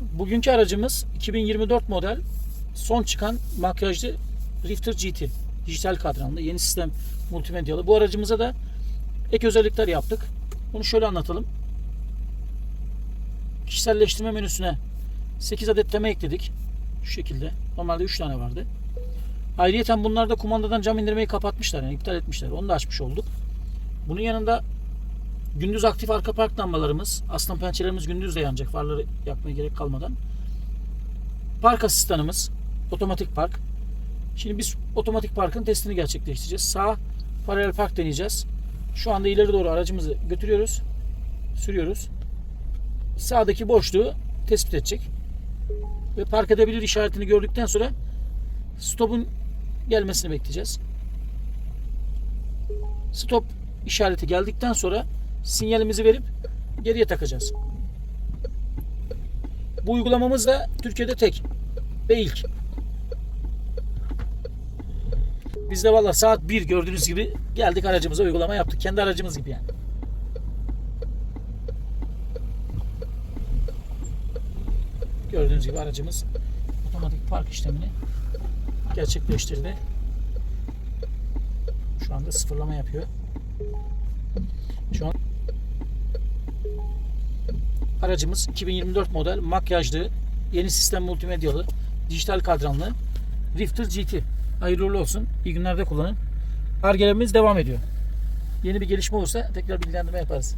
Bugünkü aracımız 2024 model son çıkan makyajlı Rifter GT. Dijital kadranlı yeni sistem multimedyalı. Bu aracımıza da ek özellikler yaptık. Bunu şöyle anlatalım. Kişiselleştirme menüsüne 8 adet tema ekledik. Şu şekilde. Normalde 3 tane vardı. Ayrıyeten bunlar da kumandadan cam indirmeyi kapatmışlar. Yani iptal etmişler. Onu da açmış olduk. Bunun yanında gündüz aktif arka park lambalarımız, aslan pençelerimiz gündüz de yanacak. Farları yakmaya gerek kalmadan. Park asistanımız, otomatik park. Şimdi biz otomatik parkın testini gerçekleştireceğiz. Sağ paralel park deneyeceğiz. Şu anda ileri doğru aracımızı götürüyoruz. Sürüyoruz. Sağdaki boşluğu tespit edecek. Ve park edebilir işaretini gördükten sonra stopun gelmesini bekleyeceğiz. Stop işareti geldikten sonra sinyalimizi verip geriye takacağız. Bu uygulamamız da Türkiye'de tek ve ilk. Biz de valla saat 1 gördüğünüz gibi geldik aracımıza uygulama yaptık. Kendi aracımız gibi yani. Gördüğünüz gibi aracımız otomatik park işlemini gerçekleştirdi. Şu anda sıfırlama yapıyor. Şu an aracımız 2024 model makyajlı yeni sistem multimedyalı dijital kadranlı Rifter GT. Hayırlı olsun. İyi günlerde kullanın. Argelerimiz devam ediyor. Yeni bir gelişme olursa tekrar bilgilendirme yaparız.